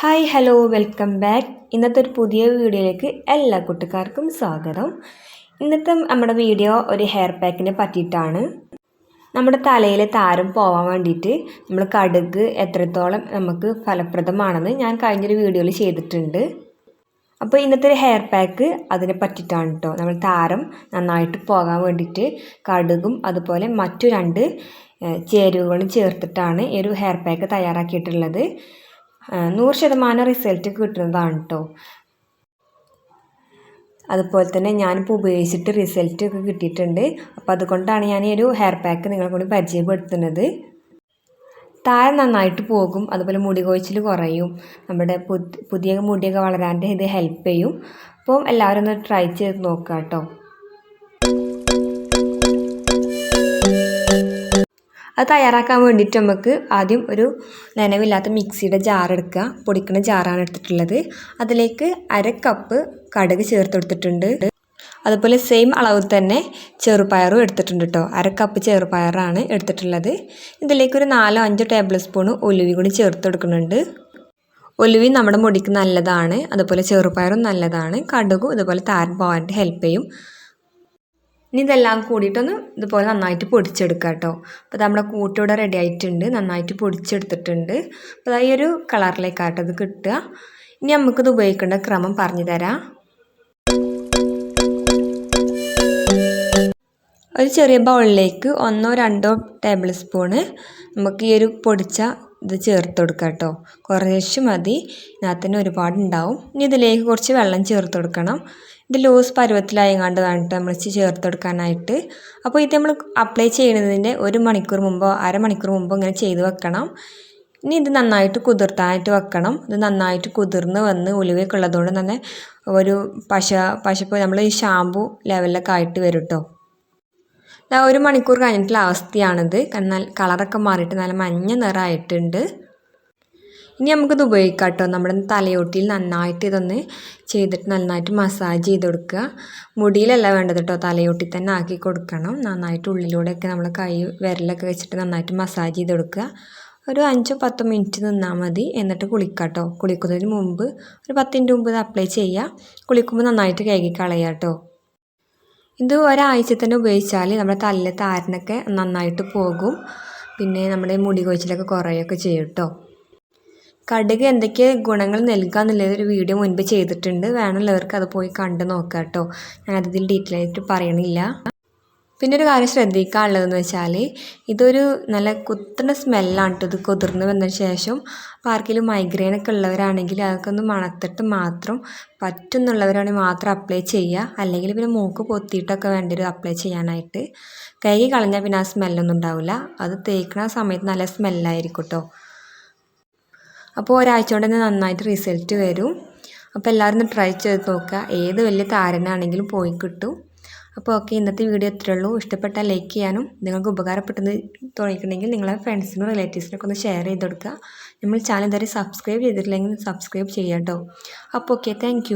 Hi hello welcome back ഇന്നത്തെ ഒരു പുതിയ വീഡിയോയിലേക്ക് എല്ലാ കൂട്ടുകാർക്കും സ്വാഗതം. ഇന്നത്തെ നമ്മുടെ വീഡിയോ ഒരു ഹെയർ പാക്കിനെ പറ്റിയിട്ടാണ്. നമ്മുടെ തലയിലെ താരം പോകാൻ വേണ്ടിയിട്ട് നമ്മൾ കടുക് എത്രത്തോളം നമുക്ക് ഫലപ്രദമാണെന്ന് ഞാൻ കഴിഞ്ഞൊരു വീഡിയോയിൽ ചെയ്തിട്ടുണ്ട്. അപ്പോൾ ഇന്നത്തെ ഒരു ഹെയർ പാക്ക് അതിനെ പറ്റിയിട്ടാണ് കേട്ടോ നമ്മൾ താരം നന്നായിട്ട് പോകാൻ വേണ്ടിയിട്ട് കടുകും അതുപോലെ മറ്റു രണ്ട് ചേരുവകളും ചേർത്തിട്ടാണ് ഈ ഒരു ഹെയർ പാക്ക് തയ്യാറാക്കിയിട്ടുള്ളത്. നൂറ് ശതമാനം റിസൾട്ട് കിട്ടുന്നതാണ് കേട്ടോ അതുപോലെ തന്നെ ഞാനിപ്പോൾ ഉപയോഗിച്ചിട്ട് റിസൾട്ട് ഒക്കെ കിട്ടിയിട്ടുണ്ട്. അപ്പോൾ അതുകൊണ്ടാണ് ഞാൻ ഈ ഒരു ഹെയർ പാക്ക് നിങ്ങളെ കൊണ്ട് പരിചയപ്പെടുത്തുന്നത്. താരം നന്നായിട്ട് പോകും. അതുപോലെ മുടി കൊഴിച്ചിൽ കുറയും. നമ്മുടെ പുതിയ മുടിയൊക്കെ വളരാന്റെ ഇത് ഹെൽപ്പ് ചെയ്യും. അപ്പം എല്ലാവരും ഒന്ന് ട്രൈ ചെയ്ത് നോക്കാം കേട്ടോ അത് തയ്യാറാക്കാൻ വേണ്ടിയിട്ട് നമുക്ക് ആദ്യം ഒരു നനവില്ലാത്ത മിക്സിയുടെ ജാർ എടുക്കുക. പൊടിക്കുന്ന ജാറാണ് എടുത്തിട്ടുള്ളത്. അതിലേക്ക് അര കപ്പ് കടുക് ചേർത്ത് കൊടുത്തിട്ടുണ്ട്. അതുപോലെ സെയിം അളവ് തന്നെ ചെറുപയറും എടുത്തിട്ടുണ്ട് കേട്ടോ അര കപ്പ് ചെറുപയറാണ് എടുത്തിട്ടുള്ളത്. ഇതിലേക്ക് ഒരു നാലോ അഞ്ചോ ടേബിൾ സ്പൂൺ ഒലുവി കൂടി ചേർത്ത് കൊടുക്കുന്നുണ്ട്. ഒലുവി നമ്മുടെ മുടിക്ക് നല്ലതാണ്. അതുപോലെ ചെറുപയറും നല്ലതാണ്. കടുകും ഇതുപോലെ താരൻ പോകാനായിട്ട് ഹെൽപ്പ് ചെയ്യും. ഇനി ഇതെല്ലാം കൂടിയിട്ടൊന്ന് ഇതുപോലെ നന്നായിട്ട് പൊടിച്ചെടുക്കുക കേട്ടോ. അപ്പോൾ നമ്മുടെ കൂട്ടിവിടെ റെഡി ആയിട്ടുണ്ട്. നന്നായിട്ട് പൊടിച്ചെടുത്തിട്ടുണ്ട്. അപ്പോൾ ഈ ഒരു കളറിലേക്കാട്ടോ ഇത് കിട്ടുക. ഇനി നമുക്കിത് ഉപയോഗിക്കേണ്ട ക്രമം പറഞ്ഞു തരാം. ഒരു ചെറിയ ബൗളിലേക്ക് ഒന്നോ രണ്ടോ ടേബിൾ സ്പൂണ് നമുക്ക് ഈ ഒരു പൊടിച്ച ഇത് ചേർത്ത് കൊടുക്കുക കേട്ടോ കുറേശ്ശെ മതി. ഇതിനകത്ത് തന്നെ ഒരുപാട് ഉണ്ടാവും ഇനി ഇതിലേക്ക് കുറച്ച് വെള്ളം ചേർത്ത് കൊടുക്കണം ഇത് ലൂസ് പരുവത്തിലായങ്ങാണ്ട് വേണ്ടിട്ട് നമ്മൾ ചേർത്ത് കൊടുക്കാനായിട്ട് അപ്പോൾ ഇത് നമ്മൾ അപ്ലൈ ചെയ്യുന്നതിന്റെ ഒരു മണിക്കൂർ മുമ്പോ അരമണിക്കൂർ മുമ്പോ ഇങ്ങനെ ചെയ്ത് വെക്കണം. ഇനി ഇത് നന്നായിട്ട് കുതിർത്താനായിട്ട് വെക്കണം. ഇത് നന്നായിട്ട് കുതിർന്ന് വന്ന് ഉലുവയൊക്കെ ഉള്ളതുകൊണ്ട് തന്നെ ഒരു പശ പശപ്പ് നമ്മൾ ഈ ഷാമ്പു ലെവലിലൊക്കെ ആയിട്ട് വരും കേട്ടോ ഒരു മണിക്കൂർ കഴിഞ്ഞിട്ടുള്ള അവസ്ഥയാണിത്. എന്നാൽ കളറൊക്കെ മാറിയിട്ട് നല്ല മഞ്ഞ നിറമായിട്ടുണ്ട് ഇനി നമുക്കിത് ഉപയോഗിക്കാം കേട്ടോ നമ്മുടെ തലയോട്ടിയിൽ നന്നായിട്ട് ഇതൊന്ന് ചെയ്തിട്ട് നന്നായിട്ട് മസാജ് ചെയ്ത് കൊടുക്കുക. മുടിയിലല്ല വേണ്ടത് കേട്ടോ തലയോട്ടി തന്നെ ആക്കി കൊടുക്കണം. നന്നായിട്ട് ഉള്ളിലൂടെയൊക്കെ നമ്മൾ കൈ വിരലൊക്കെ വെച്ചിട്ട് നന്നായിട്ട് മസാജ് ചെയ്ത് കൊടുക്കുക. ഒരു അഞ്ചോ പത്തോ മിനിറ്റ് നിന്നാൽ മതി. എന്നിട്ട് കുളിക്കാം കേട്ടോ കുളിക്കുന്നതിന് മുമ്പ് ഒരു പത്ത് മിനിറ്റ് മുമ്പ് ഇത് അപ്ലൈ ചെയ്യുക. കുളിക്കുമ്പോൾ നന്നായിട്ട് കഴുകി കളയുക കേട്ടോ ഇത് ഒരാഴ്ച തന്നെ ഉപയോഗിച്ചാൽ നമ്മുടെ തല്ലിലെ താരനൊക്കെ നന്നായിട്ട് പോകും. പിന്നെ നമ്മുടെ മുടി കൊഴിച്ചിലൊക്കെ കുറയുകയൊക്കെ ചെയ്യും കേട്ടോ കടുക് എന്തൊക്കെ ഗുണങ്ങൾ നൽകുക എന്നുള്ളത് ഒരു വീഡിയോ മുൻപ് ചെയ്തിട്ടുണ്ട്. വേണമുള്ളവർക്ക് അത് പോയി കണ്ട് നോക്കാം കേട്ടോ ഞാനതിൽ ഡീറ്റെയിൽ ആയിട്ട് പറയണില്ല. പിന്നെ ഒരു കാര്യം ശ്രദ്ധിക്കാനുള്ളതെന്ന് വെച്ചാൽ ഇതൊരു നല്ല കുത്തുന്ന സ്മെല്ലാണ് കേട്ടോ ഇത് കുതിർന്ന് വന്ന ശേഷം. അപ്പോൾ ആർക്കെങ്കിലും മൈഗ്രെയിൻ ഒക്കെ ഉള്ളവരാണെങ്കിൽ അതൊക്കെ ഒന്ന് മണത്തിട്ട് മാത്രം പറ്റുന്നുള്ളവരാണെങ്കിൽ മാത്രം അപ്ലൈ ചെയ്യുക അല്ലെങ്കിൽ പിന്നെ മൂക്ക് പൊത്തിയിട്ടൊക്കെ വേണ്ടി വരും അപ്ലൈ ചെയ്യാനായിട്ട്. കൈ കളഞ്ഞാൽ പിന്നെ ആ സ്മെല്ലൊന്നും ഉണ്ടാവില്ല അത് തേക്കുന്ന സമയത്ത് നല്ല സ്മെല്ലായിരിക്കും കേട്ടോ അപ്പോൾ ഒരാഴ്ച കൊണ്ട് തന്നെ നന്നായിട്ട് റിസൾട്ട് വരും. അപ്പോൾ എല്ലാവരും ട്രൈ ചെയ്ത് നോക്കുക. ഏത് വലിയ താരനാണെങ്കിലും പോയി കിട്ടും. അപ്പോൾ ഓക്കെ ഇന്നത്തെ വീഡിയോ ഇത്രയേ ഉള്ളൂ. ഇഷ്ടപ്പെട്ടാൽ ലൈക്ക് ചെയ്യാനും നിങ്ങൾക്ക് ഉപകാരപ്പെട്ടെന്ന് തോന്നിയിട്ടുണ്ടെങ്കിൽ നിങ്ങളെ ഫ്രണ്ട്സിനും റിലേറ്റീവ്സിനൊക്കെ ഒന്ന് ഷെയർ ചെയ്ത് കൊടുക്കുക. നമ്മൾ ചാനൽ ഇതുവരെ സബ്സ്ക്രൈബ് ചെയ്തിട്ടില്ലെങ്കിൽ സബ്സ്ക്രൈബ് ചെയ്യാം കേട്ടോ. അപ്പോൾ ഓക്കെ താങ്ക്